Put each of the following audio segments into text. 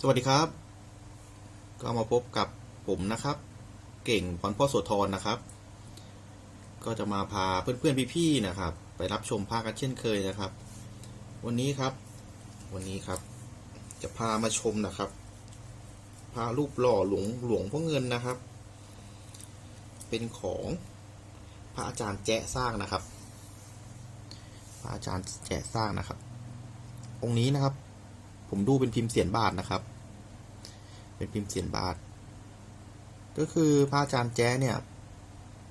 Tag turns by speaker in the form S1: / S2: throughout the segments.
S1: สวัสดีครับ ก็มาพบกับผมนะครับ เก่งพรพ่อโสธรนะครับ ก็จะมาพาเพื่อนๆพี่ๆนะครับ ไปรับชมภาคกันเช่นเคยนะครับ วันนี้ครับ วันนี้ครับ จะพามาชมนะครับพารูปหล่อหลวงหลวงพ่อเงินนะครับ เป็นของพระอาจารย์แจ๊สร้างนะครับ พระอาจารย์แจ๊สร้างนะครับ องค์นี้นะครับ ผมดูเป็นพิมพ์เสียนบาทนะครับ เป็นพิมพ์เสียนบาท ก็คือพระอาจารย์แจ้เนี่ย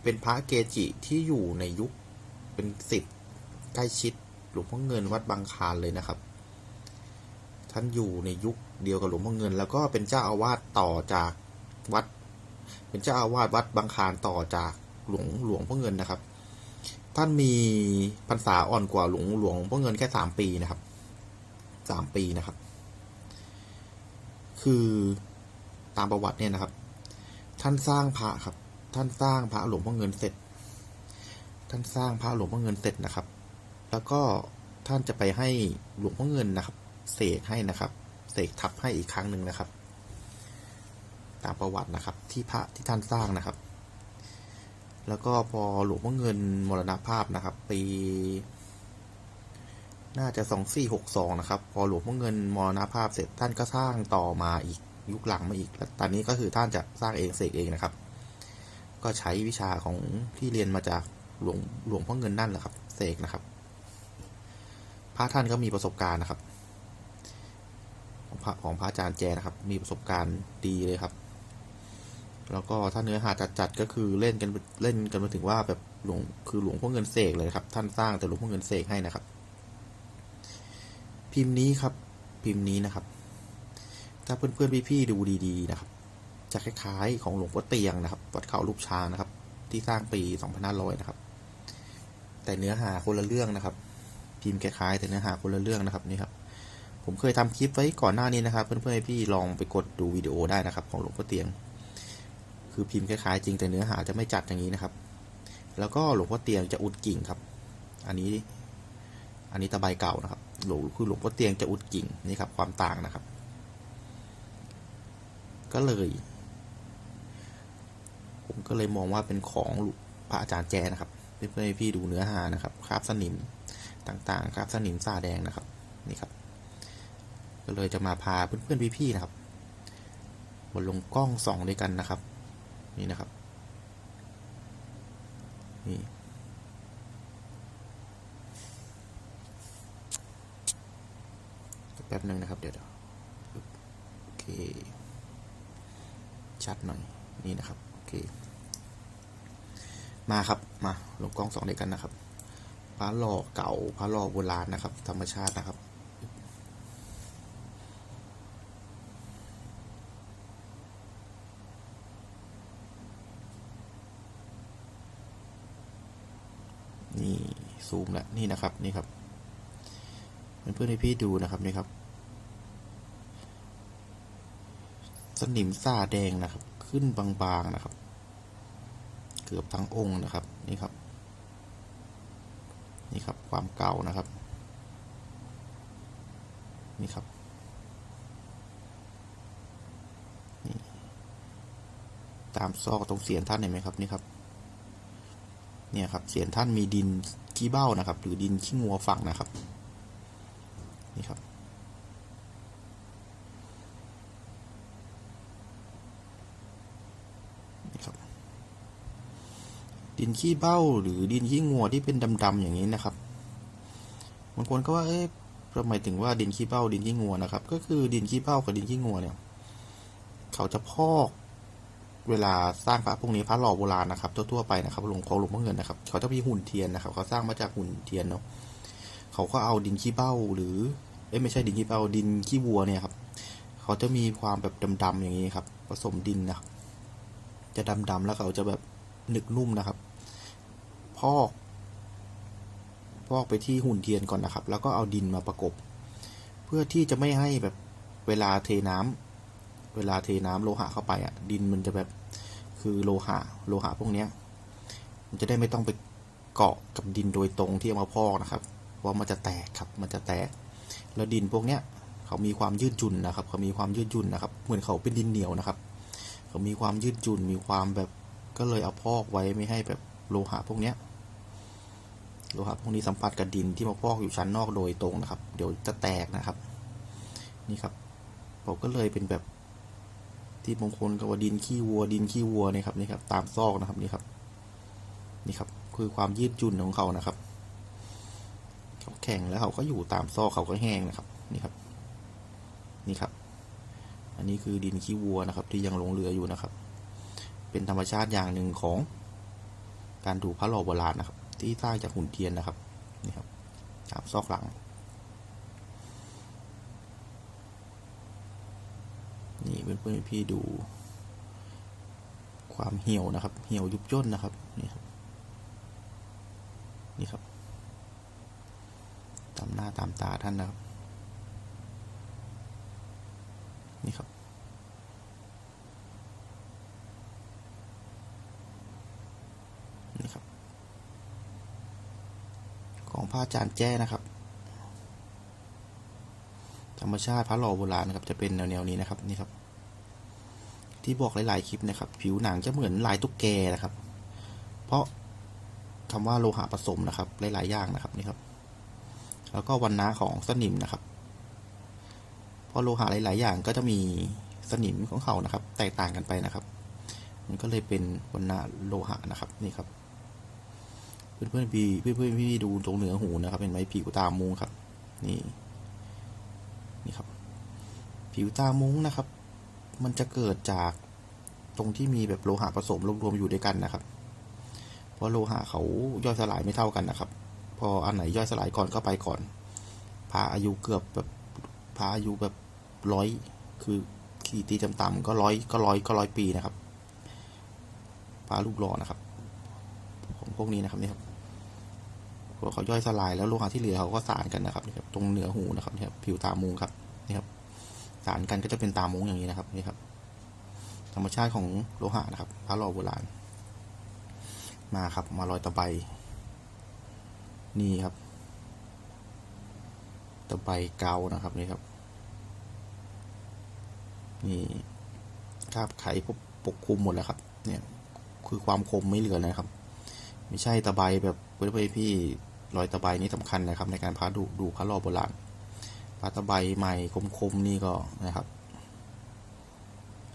S1: เป็นพระเกจิที่อยู่ในยุคเป็นสิทธิ์ใกล้ชิดหลวงพ่อเงินวัดบางคานเลยนะครับ ท่านอยู่ในยุคเดียวกับหลวงพ่อเงิน แล้วก็เป็นเจ้าอาวาสต่อจากวัด เป็นเจ้าอาวาสวัดบางคานต่อจากหลวงหลวงพ่อเงินนะครับ ท่านมีพรรษาอ่อนกว่าหลวงหลวงพ่อเงินแค่สามปีนะครับ สามปีนะครับ คือตามประวัติเนี่ยนะครับ ท่านสร้างพระครับ ท่านสร้างพระหลวงพ่อเงินเสร็จ ท่านสร้างพระหลวงพ่อเงินเสร็จนะครับ แล้วก็ท่านจะไปให้หลวงพ่อเงินนะครับ เสกให้นะครับ เสกทับให้อีกครั้งหนึ่งนะครับ ตามประวัตินะครับ ที่พระที่ท่านสร้างนะครับ แล้วก็พอหลวงพ่อเงินมรณภาพนะครับ ปี น่าจะสองสี่หกสองนะครับ พอหลวงพ่อเงินมรณภาพเสร็จท่านก็สร้างต่อมาอีกยุคหลังมาอีกแล้วตอนนี้ก็คือท่านจะสร้างเองเสกเองนะครับ ก็ใช้วิชาของที่เรียนมาจากหลวงหลวงพ่อเงินนั่นแหละครับเสกนะครับ พระท่านก็มีประสบการณ์นะครับ ของพระของพระอาจารย์แจนะครับ มีประสบการณ์ดีเลยครับ แล้วก็ถ้าเนื้อหาจัดๆก็คือเล่นกันเล่นกันมาถึงว่าแบบหลวงคือหลวงพ่อเงินเสกเลยครับ ท่านสร้างแต่หลวงพ่อเงินเสกให้นะครับ พิมพ์นี้ครับ พิมพ์นี้นะครับ ถ้าเพื่อนๆพี่ๆดูดีๆนะครับ จะคล้ายๆ ของหลวงพ่อเตียงนะครับ วัดเขาลูกช้างนะครับ ที่สร้างปี 2500 นะครับ แต่เนื้อหาคนละเรื่องนะครับ พิมพ์คล้ายๆ แต่เนื้อหาคนละเรื่องนะครับนี่ครับ ผมเคยทำคลิปไว้ก่อนหน้านี้นะครับ เพื่อนๆพี่ลองไปกดดูวิดีโอได้นะครับ ของหลวงพ่อเตียง คือพิมพ์คล้ายๆ จริงแต่เนื้อหาจะไม่จัดอย่างนี้นะครับ แล้วก็หลวงพ่อเตียงจะอุดกิ่งครับ อันนี้ อันนี้ตะไบเก่านะครับ หลวงคือหลวงพ่อเตียงจะอุดกิ่งนี่ครับความต่างนะครับ ก็เลย ผมก็เลยมองว่าเป็นของพระอาจารย์แจนะครับเพื่อให้พี่ดูเนื้อหานะครับคราบสนิมต่างๆคราบสนิมสาแดงนะครับนี่ครับ ก็เลยจะมาพาเพื่อนๆพี่ๆนะครับมาลงกล้องส่องด้วยกันนะครับ นี่นะครับ นี่ แป๊บหนึ่งนะครับ เดี๋ยวโอเค ชัดหน่อย นี่นะครับ โอเค มาครับ มาลงกล้องสองเด็กกันนะครับ พระหล่อเก่า พระหล่อโบราณนะครับ ธรรมชาตินะครับนี่ซูมแล้วนี่นะครับ นี่ครับ เพื่อนๆให้พี่ดูนะครับนี่ครับ สนิมซ่าแดงนะครับ ขึ้นบางๆนะครับ เกือบทั้งองค์นะครับนี่ครับ นี่ครับความเก่านะครับ นี่ครับนี่ตามซอกตรงเสียนท่านเห็นไหมครับนี่ครับเนี่ยครับเสียนท่านมีดินขี้เบ้านะครับ หรือดินขี้งัวฝังนะครับ นี่ครับ นี่ครับ ดินขี้เบ้าหรือดินขี้งัวที่เป็นดำๆอย่างนี้นะครับบางคนก็ว่าเอ๊ะหมายถึงว่าดินขี้เบ้าดินขี้งัวนะครับ ก็คือดินขี้เบ้ากับดินขี้งัวเนี่ย เขาจะพอกเวลาสร้างพระพวกนี้พระหล่อโบราณนะครับทั่วๆไปนะครับหลวงของหลวงพ่อเงินนะครับ เขาจะมีหุ่นเทียนนะครับ เขาสร้างมาจากหุ่นเทียนเนาะเขาก็เอาดินขี้เบ้าหรือ อ้ยไม่ใช่ดินขี้เบ้าดินขี้วัวเนี่ยครับเขาจะมีความแบบดำๆอย่างนี้ครับ ผสมดินนะครับ จะดำๆแล้วเขาจะแบบหนึกนุ่มนะครับ พอกพอกไปที่หุ่นเทียนก่อนนะครับ แล้วก็เอาดินมาประกบ เพื่อที่จะไม่ให้แบบเวลาเทน้ำเวลาเทน้ำโลหะเข้าไปอะ ดินมันจะแบบคือโลหะโลหะพวกเนี้ย มันจะได้ไม่ต้องไปเกาะกับดินโดยตรงที่เอามาพอกนะครับเพราะมันจะแตกครับ มันจะแตก แล้วดินพวกเนี้ยเขามีความยืดหยุ่นนะครับเขามีความยืดหยุ่นนะครับ เหมือนเขาเป็นดินเหนียวนะครับ เขามีความยืดหยุ่นมีความแบบก็เลยเอาพอกไว้ไม่ให้แบบโลหะพวกเนี้ยโลหะพวกนี้สัมผัสกับดินที่มาพอกอยู่ชั้นนอกโดยตรงนะครับ เดี๋ยวจะแตกนะครับ นี่ครับผมก็เลยเป็นแบบที่มงคลกับว่าดินขี้วัว ดินขี้วัวนี่ครับนี่ครับตามซอกนะครับนี่ครับนี่ครับคือความยืดหยุ่นของเขานะครับ เขาแข็งแล้วเขาก็อยู่ตามซอกเขาก็แห้งนะครับ นี่ครับ นี่ครับ อันนี้คือดินขี้วัวนะครับ ที่ยังลงเหลืออยู่นะครับ เป็นธรรมชาติอย่างหนึ่งของการดูพระหล่อโบราณนะครับ ที่สร้างจากหุ่นเทียนนะครับนี่ครับตามซอกหลัง นี่เพื่อนๆพี่ดู ความเหี่ยวนะครับ เหี่ยวยุบย่นนะครับนี่ครับนี่ครับ ตามหน้าตามตาท่านนะครับ นี่ครับ นี่ครับ ของพระอาจารย์แจ้นะครับ ธรรมชาติพระหล่อโบราณนะครับ จะเป็นแนวๆนี้นะครับ นี่ครับ ที่บอกหลายๆคลิปนะครับ ผิวหนังจะเหมือนลายตุ๊กแกนะครับ เพราะคำว่าโลหะผสมนะครับ หลายๆอย่างนะครับนี่ครับ แล้วก็วันนะของสนิมนะครับ เพราะโลหะหลาย ๆ อย่างก็จะมีสนิมของเขานะครับ แตกต่างกันไปนะครับ มันก็เลยเป็นวันนะโลหะนะครับนี่ครับ เพื่อนๆพี่เพื่อนๆพี่ดูตรงเหนือหูนะครับเป็นไหมผิวตามุงครับ นี่นี่ครับ ผิวตามุงนะครับ มันจะเกิดจากตรงที่มีแบบโลหะผสมรวมๆอยู่ด้วยกันนะครับ เพราะโลหะเขาย่อยสลายไม่เท่ากันนะครับ พออันไหนย่อยสลายก่อนก็ไปก่อน พาอายุเกือบแบบพาอายุแบบร้อยคือขีดตีต่ำๆก็ร้อยก็ร้อยก็ร้อยปีนะครับพารูปหล่อนะครับ ของพวกนี้นะครับนี่ครับพอเขาย่อยสลายแล้วโลหะที่เหลือเขาก็สานกันนะครับนี่ครับตรงเหนือหูนะครับนี่ครับผิวตามุงครับนี่ครับสารกันก็จะเป็นตามุ้งอย่างนี้นะครับนี่ครับ ธรรมชาติของโลหะนะครับพระหล่อโบราณมาครับ มาลอยตะไบ นี่ครับตะไบเกานะครับนี่ครับ นี่คราบไขปกปกคลุมหมดแล้วครับ เนี่ย คือความคมไม่เหลือเลยครับ ไม่ใช่ตะไบแบบเพื่อพี่รอยตะไบนี้สำคัญนะครับ ในการพาดูดูพระหล่อโบราณปลาตะไบใหม่คมๆนี่ก็นะครับ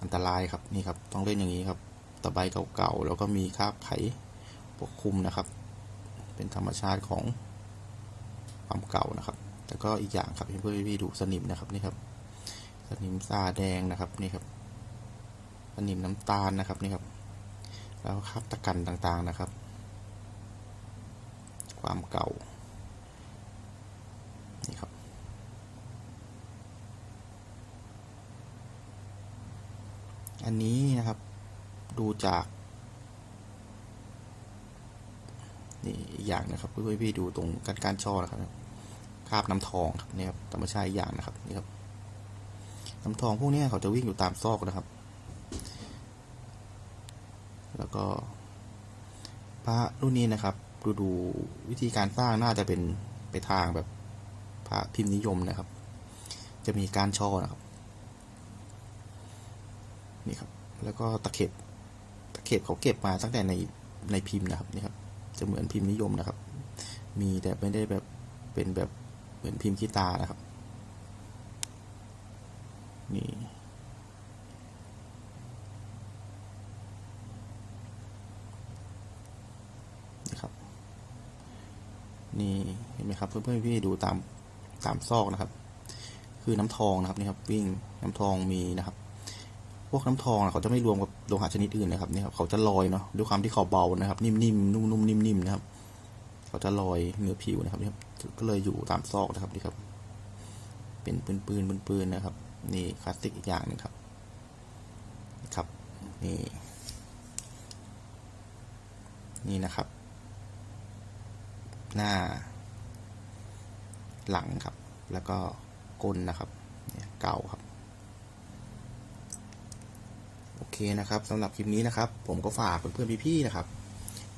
S1: อันตรายครับนี่ครับ ต้องเล่นอย่างนี้ครับ ตะไบเก่าๆแล้วก็มีคราบไขปกคลุมนะครับ เป็นธรรมชาติของความเก่านะครับแต่ก็อีกอย่างครับเพื่อนๆพี่ดูสนิมนะครับนี่ครับ สนิมซาแดงนะครับนี่ครับ สนิมน้ำตาลนะครับนี่ครับ แล้วคราบตะกันต่างๆนะครับ ความเก่านี่ครับอันนี้นะครับดูจาก นี่อีกอย่างนะครับเพื่อนพี่ดูตรงการการช่อนะครับคาบน้ำทองครับนี่ครับธรรมชาติอีกอย่างนะครับนี่ครับน้ำทองพวกนี้เขาจะวิ่งอยู่ตามซอกนะครับ แล้วก็พระรุ่นนี้นะครับ ดูดูวิธีการสร้างน่าจะเป็นไปทางแบบพระพิมพ์นิยมนะครับ จะมีการช่อนะครับ นี่ครับ แล้วก็ตะเข็บ ตะเข็บเขาเก็บมาตั้งแต่ในในพิมพ์นะครับนี่ครับ จะเหมือนพิมพ์นิยมนะครับ มีแต่ไม่ได้แบบเป็นแบบเหมือนพิมพ์ขี้ตานะครับ นี่นะครับนี่เห็นไหมครับเพื่อนๆพี่ดูตามตามซอกนะครับ คือน้ำทองนะครับนี่ครับวิ่งน้ำทองมีนะครับ พวกน้ำทองอะเขาจะไม่รวมกับโลหะชนิดอื่นนะครับเนี่ยครับเขาจะลอยเนาะด้วยความที่เขาเบานะครับ นิ่มๆนุ่มๆนิ่มๆนะครับ เขาจะลอยเหนือผิวนะครับนี่ครับก็เลยอยู่ตามซอกนะครับนี่ครับ เป็นปืนปืนปืนปืนนะครับ นี่คลาสสิกอีกอย่างหนึงครับ ครับนี่นี่นะครับ หน้า หลังครับ แล้วก็ก้นนะครับ เนี่ยเก่าครับ โอเค นะครับสำหรับคลิปนี้นะครับ ผมก็ฝากเพื่อนๆพี่ๆนะครับ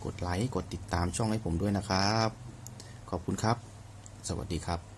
S1: กดไลค์กดติดตามช่องให้ผมด้วยนะครับ ขอบคุณครับ สวัสดีครับ